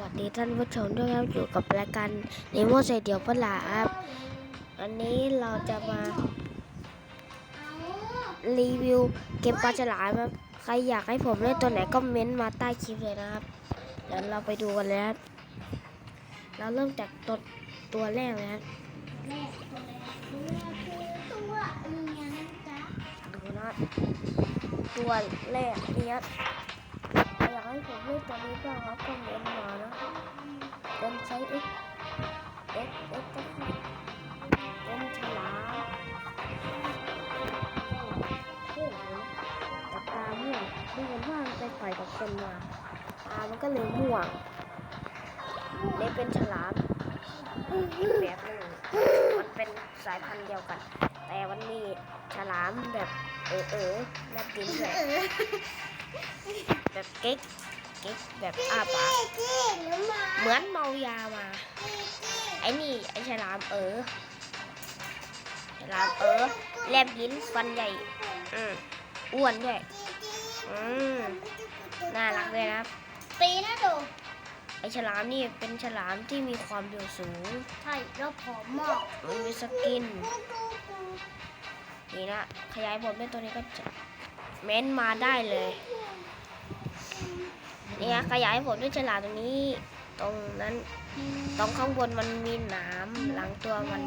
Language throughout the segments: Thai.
วัสดีท่านผู้ชมด้วยครับอยู่กับรายการนิโมเสเดียวปะหลาครับวันนี้เราจะมารีวิวเกมปลาฉลามครับใครอยากให้ผมเล่นตัวไหนก็เม้นต์มาใต้คลิปเลยนะครับเดี๋ยวเราไปดูกันเลยครับเราเริ่มจากตัวตัวแรกเลยครับตัวเมียนะจ๊ะดูนะครับตัวแรกนี้ครับใครอยาก ให้ผมเล่นตัวนี้บ้างครับก็เม้นต์มานะเป็นไซส์ X X X ก็คือเป็นฉลามโอ้โหแต่ตาม่วงดูเหมือนว่ามันไปต่อยกับคนมาตามันก็เลยม่วงนี่เป็นฉลามอีกแบบหนึ่งมันเป็นสายพันธุ์เดียวกัน แต่วันนี้ฉลามแบบเออเออแลบลิ้นแบบแบบเก๊ก เก๊กแบบอ้าปากเจ๊หนูมาเหมือนเมายามา ไอ้นี่ไอ้ฉลามเออฉลามเออแลบลิ้นฟันใหญ่อืมอ้วนด้วยอืมน่ารักเลยนะครับตีนะดูไอ้ฉลามนี่เป็นฉลามที่มีความเร็วสูง ใช่แล้วผอมมากมันมีสกิน นี่นะ ขยายผลเป็นตัวนี้ก็จะเม้นมาได้เลย นี่นะขยายผลด้วยฉลามตรงนี้ ตรงนั้น ตรงข้างบนมันมีหนามหลังตัวมัน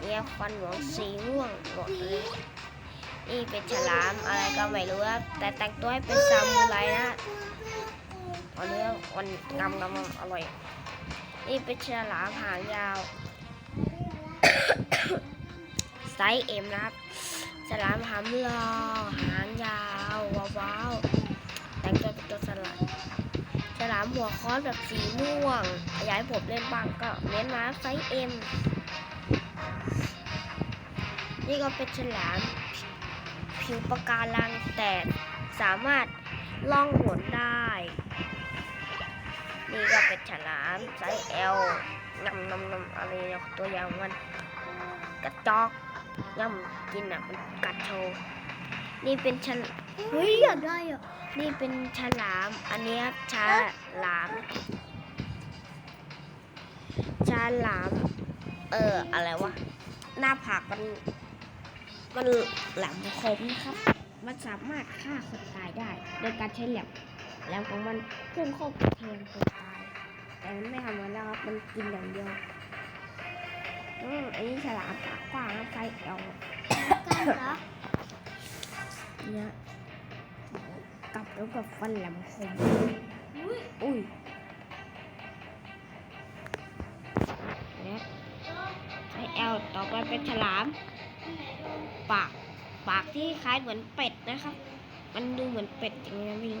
เนี่ยควันหลวงสีม่วงหมดเลยนี่เป็นฉลามอะไรก็ไม่รู้ครับแต่แต่งตัวให้เป็นซามูไรนะตอนนี้วันงำงำอร่อย นี่เป็นฉลามหางยาวไซส์เอ็มนะครับฉลามหำลอหางยาวว้าว ตัวสลัดฉลามหัวค้อนแบบสีม่วงขยายผมเล่นบ้างก็เน้นมาไซส์เอ็มนี่ก็เป็นฉลามผิวปะการังแต่สามารถล่องหนได้ นี่ก็เป็นฉลามไซส์ L นำนำนำอะไรตัวอย่างมันกระจอกย่ำกินอะมันกัดโชว์นี่เป็นฉล เฮ้ยอยากได้อะนี่เป็นฉลาม อันเนี้ยฉลามฉลาม เอออะไรวะ หน้าผากมัน มันแหลมคมนะครับ มันสามารถฆ่าคนตายได้ โดยการใช้แหลมแหลมของมันพุ่งเข้าไปแทงคนตาย แต่มันไม่ทำมันแล้วครับ มันกินอย่างเดียวอืมอันนี้ฉลามปากกว้างนะไซส์เอลกันเหรอเนี่ยกลับ แล้วกับฟันแหลมคมอุ้ยอุ้ยเนี่ยไอเอลต่อไปเป็นฉลาม ปาก ปากที่คล้ายเหมือนเป็ดนะครับ มันดูเหมือนเป็ดอย่างนี้นะพี่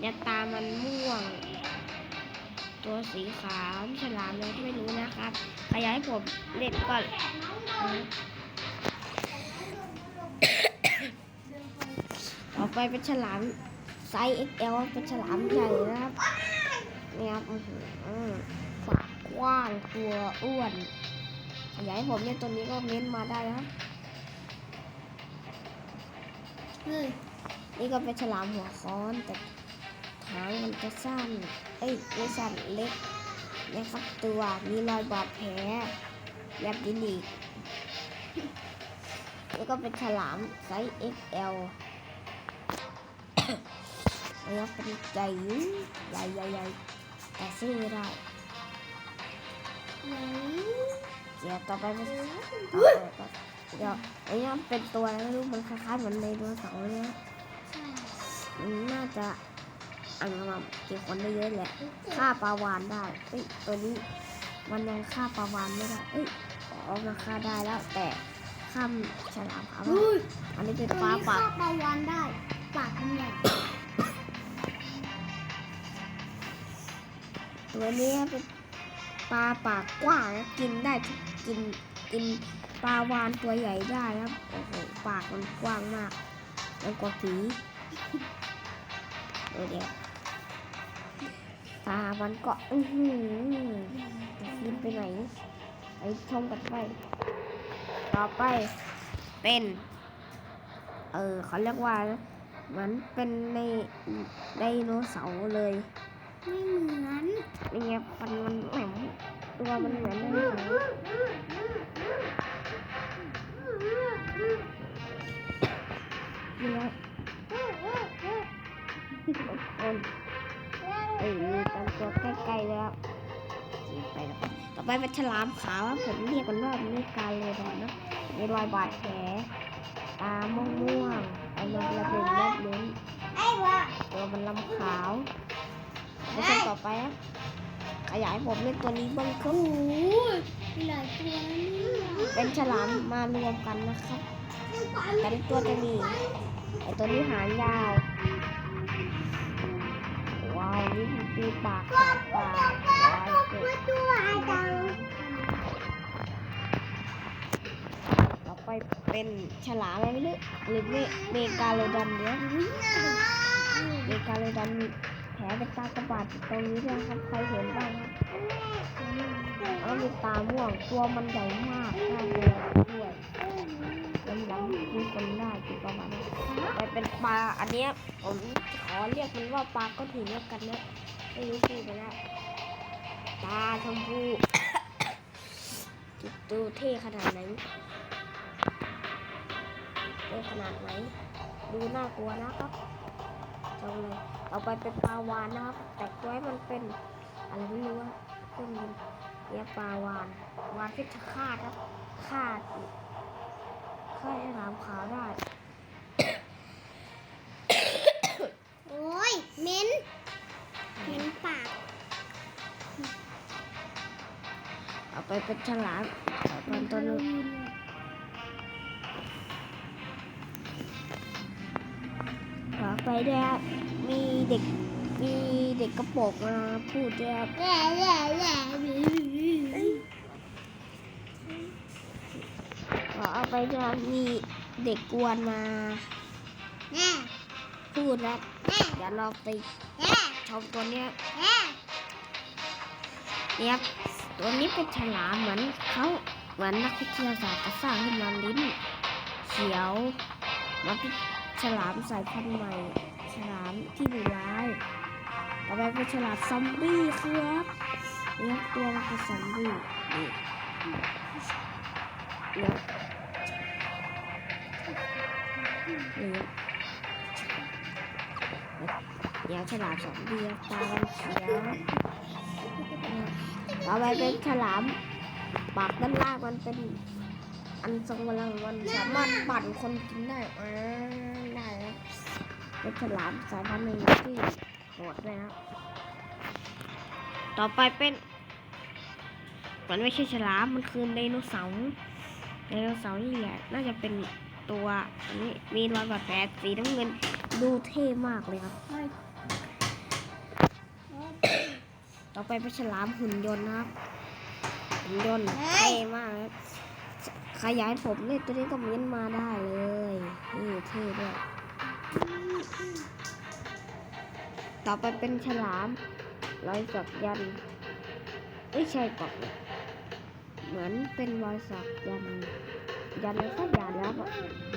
เนี่ยตามันม่วง ตัวสีขาวฉลามเลยที่ไม่รู้นะครับ ขยายผมเล็ดก่อน ไปเป็นฉลามไซส์ XL เป็นฉลามใหญ่นะครับเนี่ยครับอือหือปากกว้างตัวอ้วนขยายผมเนี่ยตัวนี้ก็เม้นมาได้นะครับนี่ก็เป็นฉลามหัวค้อนแต่หางมันจะสั้น เอ้ยไม่สั้นเล็กนะครับตัวมีรอยบาดแผลแบบดินอีกแล้วก็เป็นฉลามไซส์ XL อันนี้เป็นใหญ่ใหญ่ใหญ่ใหญ่แต่ซื้อไม่ได้ไหนเดี๋ยวต่อไปเป็นต่อไปก็เดี๋ยวอันนี้มันเป็นตัวอะไรไม่รู้มันคล้ายๆเหมือนไดโนเสาร์เลยนะใช่มันน่าจะอันมาเก็บคนได้เยอะแหละฆ่าปลาวานได้เอ้ยตัวนี้มันยังฆ่าปลาวานไม่ได้เอ้ยอ๋อมันฆ่าได้แล้วแต่ข้ามฉลามขาวไม่ได้เฮ้ยอันนี้เป็นตัวปลานี้ปาฆ่ากปลาวานได้ปากมันใหญ่ วนี้เป็นปลาปากกว้างนะกินได้กินกินปลาวานตัวใหญ่ได้ครับโอ้โหปากมันกว้างมากมันกว่าผีตัวเดียวตามันก็อื้อหือบินไปไหนไปชมกันไป ต่อไปเป็น เออเขาเรียกว่าเหมือนเป็นในไดโนเสาร์เลย ไม่เหมือนนี่ไงฟันมันแหลมตัวมันเหมือนเสาร์นี่ครับทุกคนเอ้ยมีตามตัวใกล้ๆแล้วไปแล้วต่อไปเป็นฉลามขาวผมเรียกมันว่าเมกาโลดอนนะมีรอยบาดแผลตาม่วงๆเอามาระเบิดเล็บลิ้นไอ้วตัวมันลำขาว แล้วก็ต่อไปอะขยายผมเล่นตัวนี้บ้างครับโอ้ยมีหลายตัวนะเนี่ยเป็นฉลามมารวมกันนะครับแต่ละตัวจะมีไอตัวนี้หางยาว ว้าว นี่มันปีปากขาวปากว้าวเกิดตัวไอ้ตังต่อไปเป็นฉลามอะไรไม่รู้หรือเมเมกาโลดอนเนี่ยเมกาโลดอนมีแผล เป็นตากระบาดตรงนี้ด้วยครับใครเห็นบ้างครับแล้วมีตาม่วงตัวมันใหญ่มากน่ากลัวด้วยลำลำกินคนได้กินประมาณนี้แต่เป็นปลาอันเนี้ยผมขอเรียกมันว่าปลาก้อนหินแล้วกันนะไม่รู้ชื่อไปแล้วปลาชมพูดูเท่ขนาดไหนเท่ขนาดไหนดูน่ากลัวนะครับ จงเลยต่อไปเป็นปลาวานนะครับ แต่ตัวให้มันเป็นอะไรไม่รู้อะเครื่องบินเนี่ยปลาวาน วานเพชรฆาตครับฆาตฆ่าให้ถามขาวได้ โอ้ยเหม็นเหม็นปาก เอาไปเป็นฉลามต่อไปตัวนึง ไปเนี่ยครับมีเด็กมีเด็กกระโปรงมาพูดด้วยครับแย่แย่แย่ขอเอาไปจะมีเด็กกวนมาแย่พูดแล้วแย่เดี๋ยวเราไปแย่ชมตัวเนี้ยแย่เนี่ยตัวนี้เป็นฉลามเหมือนเขาเหมือนนักวิทยาศาสตร์สร้างขึ้นมาลิ้นเขียวมันเป็น ฉลามสายพันธุ์ใหม่ ฉลามที่ดุร้ายต่อไปเป็นฉลามซอมบี้ครับเนี่ยงตัวเป็นซอมบี้นี่เนี่ยเนี่ยเนี่ยฉลามซอมบี้ตามันเขียวต่อไปเป็นฉลามปากด้านล่างมันเป็นอันทรงพลังมันสามารถปั่นคนกินได้อ่า เป็นฉลามสายพันธุ์หนึ่งที่โหดเลยครับ ต่อไปเป็น มันไม่ใช่ฉลาม มันคือไดโนเสาร์ ไดโนเสาร์นี่แหละ น่าจะเป็นตัวอันนี้มีรอยบาดแผลสีน้ำเงิน ดูเท่มากเลยครับ ต่อไปเป็นฉลามหุ่นยนต์นะครับ หุ่นยนต์เท่มากครับขยายผมเนี่ยตัวนี้ก็เม้นมาได้เลย นี่เท่ด้วย ต่อไปเป็นฉลามรอยสักยันไม่ใช่กอบเหมือนเป็นรอยสักยันยันต์อะไรสักย่างแล้ว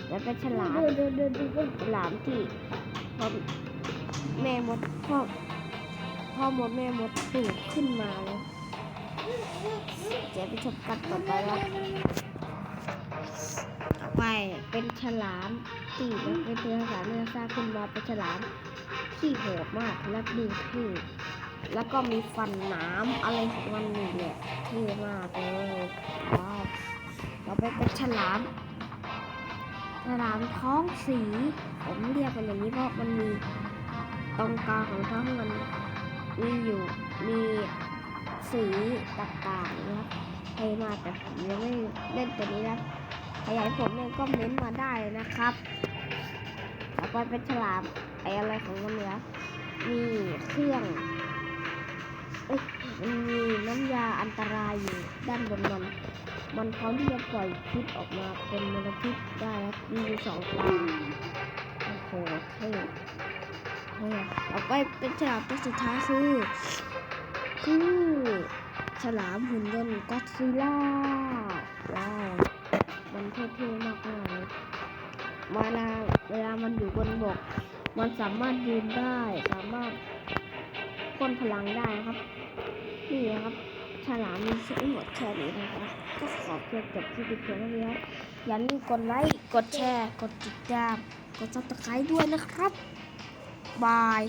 แล้วเป็นฉลามฉลามที่พอแม่มดพ่อพ่อมดแม่มดตื่นขึ้นมาแล้วจะไปชมกันต่อไปว่าต่อไปเป็นฉลามที่มันเป็นตัวฉลามที่สร้างขึ้นมาเป็นฉลาม ที่โหดมากและดูเท่แล้วก็มีฟันน้ำอะไรของมันนี่แหละเท่มากเลยว้าวต่อไปเป็นฉลามฉลามท้องสี ผมเรียกมันอย่างนี้เพราะมันมีตรงกลางของท้องมันมีอยู่มีสีต่างๆนะครับให้มาแต่ผมยังไม่เล่นตัวนี้นะขยายผมเนี่ยก็เม้นมาได้นะครับต่อไปเป็นฉลาม ไออะไรของมันเนี่ยมีเครื่องมันมีน้ำยาอันตรายอยู่ด้านบนมัน มันพร้อมที่จะปล่อยพิษออกมาเป็นมลพิษได้ครับมีอยู่สองตาโอ้โหเท่เท่ต่อไปเป็นฉลามตัวสุดท้ายคือคือฉลามหุ่นยนต์ก็ซิล่าว้าว มันเท่ๆมากๆเลยเวลาเวลามันอยู่บนบก มันสามารถยืนได้ สามารถพ่นพลังได้นะครับ นี่นะครับ ฉลามมีทั้งหมดแค่นี้นะครับ ก็ขอเพียงจบที่เพียงเท่านี้ครับอย่าลืมกดไลค์ กดแชร์ กดติดตาม กดซับสไครต์ด้วยนะครับ บาย